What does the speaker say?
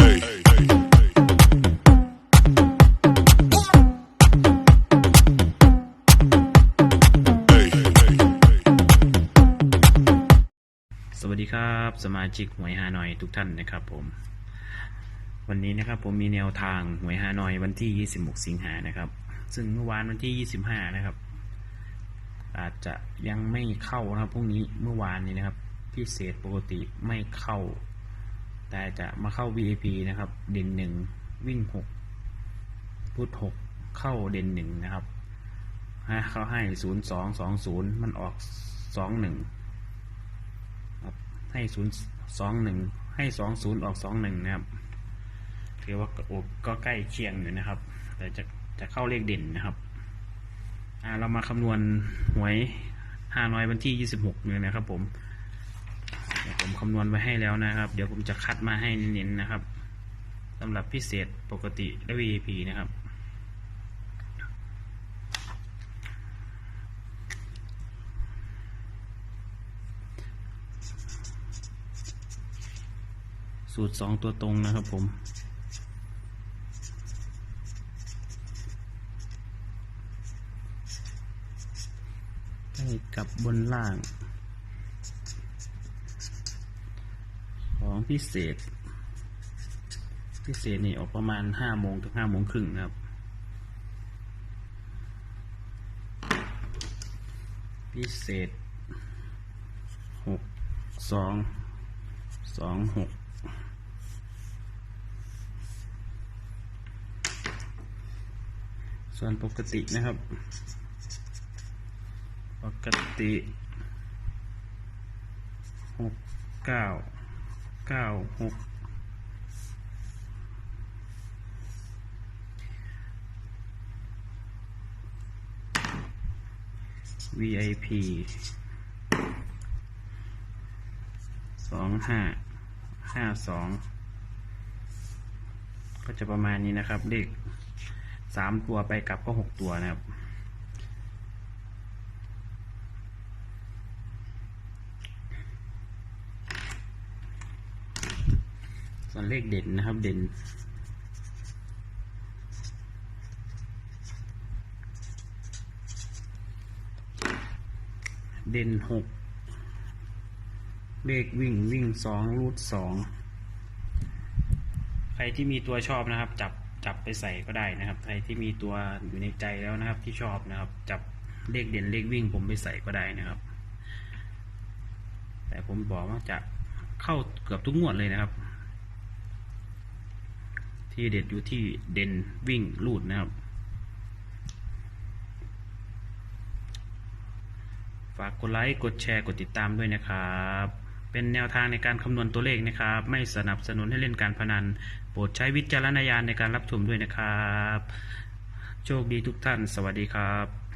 สวัสดีครับสมาชิกหวยฮานอยทุกท่านนะครับผม วันนี้นะครับผมมีแนวทางหวยฮานอยวันที่ 26 สิงหานะครับ ซึ่งเมื่อวานวันที่ 25 นะครับ อาจจะยังไม่เข้านะครับพรุ่งนี้เมื่อวานนี้นะครับ พิเศษปกติไม่เข้า แต่จะมาเข้า VIP นะครับ เด่นหนึ่งวิ่ง6พุทหกเข้าเด่นหนึ่งนะครับให้เขาให้0220มันออก21ครับให้ศูนย์สองหนึ่งให้สองศูนย์ออกสองหนึ่งนะครับถือว่าก็โอก็ใกล้เคียงอยู่นะครับ แต่จะจะเข้าเลขเด่นนะครับเรามาคำนวณหวยห้านอยวันที่ยี่สิบหกเนี่ยนะครับผม ผมคำนวณไว้ให้แล้วนะครับ เดี๋ยวผมจะคัดมาให้เน้นๆนะครับสำหรับพิเศษปกติและ VIP นะครับ สูตรสองตัวตรงนะครับผมให้กับบนล่าง ของพิเศษ พิเศษนี่ออกประมาณห้าโมงถึงห้าโมงครึ่งครับ พิเศษหกสองสองหกส่วนปกตินะครับ ปกติหกเก้า เก้าหกวีไอพีสองห้าห้าสองก็จะประมาณนี้นะครับ เลขสามตัวไปกลับก็หกตัวนะครับ ส่วนเลขเด่นนะครับ เด่น เด่นหกเลขวิ่งวิ่งสองรูดสองใครที่มีตัวชอบนะครับ จับจับไปใส่ก็ได้นะครับ ใครที่มีตัวอยู่ในใจแล้วนะครับ ที่ชอบนะครับ จับเลขเด่นเลขวิ่งผมไปใส่ก็ได้นะครับ แต่ผมบอกว่าจะเข้าเกือบทุกงวดเลยนะครับ ที่เด็ดอยู่ที่เด่นวิ่งลูดนะครับ ฝากกดไลค์กดแชร์กดติดตามด้วยนะครับ เป็นแนวทางในการคำนวณตัวเลขนะครับ ไม่สนับสนุนให้เล่นการพนัน โปรดใช้วิจารณญาณในการรับชมด้วยนะครับ โชคดีทุกท่าน สวัสดีครับ